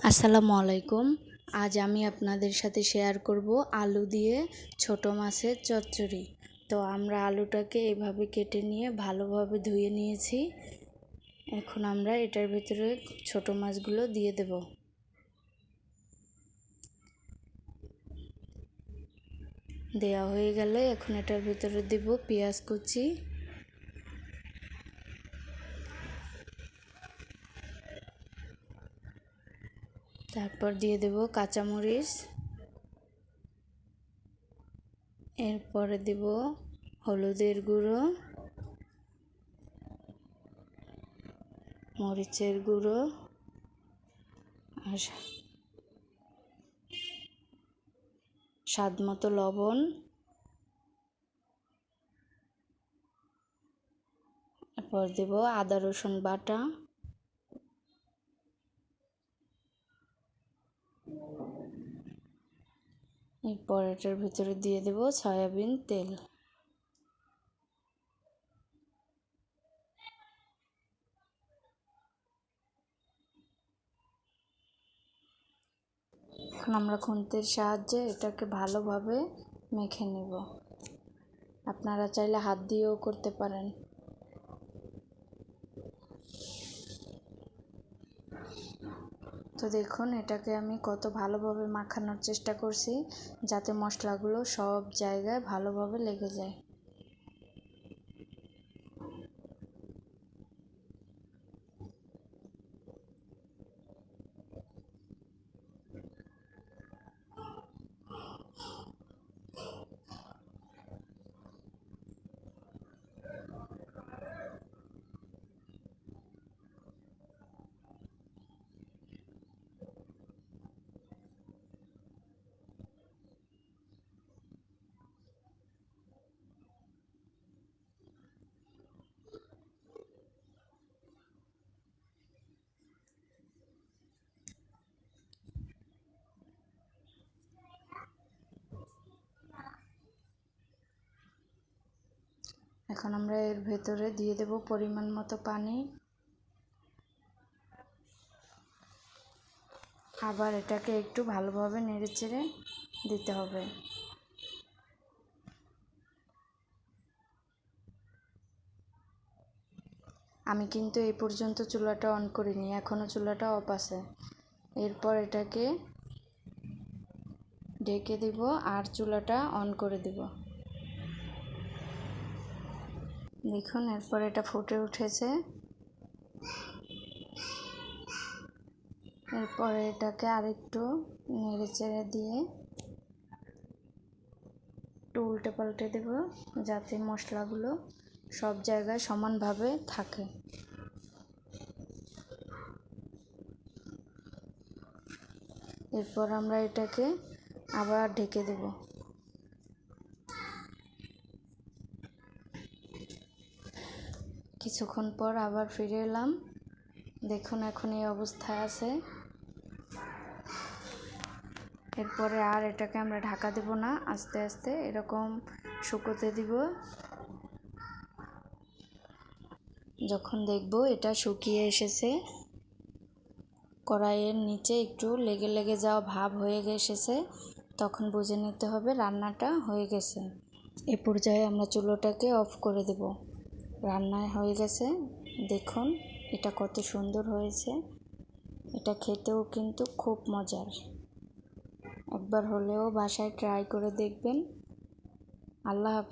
আসসালামু আলাইকুম। আজ আমি আপনাদের সাথে শেয়ার করব আলু দিয়ে ছোট মাছের চচ্চড়ি। তো আমরা আলুটাকে এভাবে কেটে নিয়ে ভালোভাবে ধুয়ে নিয়েছি। এখন আমরা এটার ভিতরে ছোট মাছগুলো দিয়ে দেব। দেওয়া হয়ে গেলে এখন এটার ভিতরে দেব পেঁয়াজ কুচি। তারপর দিয়ে দেব কাঁচামরিচ। এরপরে দেব হলুদের গুঁড়ো। মরিচের গুঁড়ো। আর স্বাদ মতো লবণ। এরপর দেব আদা রসুন বাটা। এরপর এটার ভিতরে দিয়ে দেব সয়াবিন তেল। এখন আমরা খুন্তির সাহায্যে এটাকে ভালোভাবে মেখে নেব। আপনারা চাইলে হাত দিয়েও করতে পারেন। তো দেখুন, এটাকে আমি কত ভালোভাবে মাখানোর চেষ্টা করছি, যাতে মশলাগুলো সব জায়গায় ভালোভাবে লেগে যায়। এখন আমরা এর ভেতরে দিয়ে দেব পরিমাণ মতো পানি। আবার এটাকে একটু ভালোভাবে নেড়েচেড়ে দিতে হবে। আমি কিন্তু এই পর্যন্ত চুলাটা অন করিনি এখনও চুলাটা অফ আছে। এরপর এটাকে ঢেকে দিব আর চুলাটা অন করে দিব। দেখুন এরপর এটা ফুটে উঠেছে। এরপরে এটাকে আরেকটু নেড়ে চেড়ে দিয়ে একটু উল্টে পাল্টে দেব, যাতে মশলাগুলো সব জায়গায় সমানভাবে থাকে। এরপর আমরা এটাকে আবার ঢেকে দেবো। কিছুক্ষণ পর আবার ফিরে এলাম। দেখুন এখন এই অবস্থায় আছে। এরপরে আর এটাকে আমরা ঢাকা দেব না, আস্তে আস্তে এরকম শুকোতে দিব। যখন দেখব এটা শুকিয়ে এসেছে, কড়াইয়ের নিচে একটু লেগে লেগে যাওয়া ভাব হয়ে এসেছে, তখন বুঝে নিতে হবে রান্নাটা হয়ে গেছে। এ পর্যায়ে আমরা চুলোটাকে অফ করে দেবো। রান্না হয়ে গেছে। দেখুন, এটা কত সুন্দর হয়েছে। এটা খেতেও কিন্তু খুব মজার। একবার হলেও বাসায় ট্রাই করে দেখবেন। আল্লাহ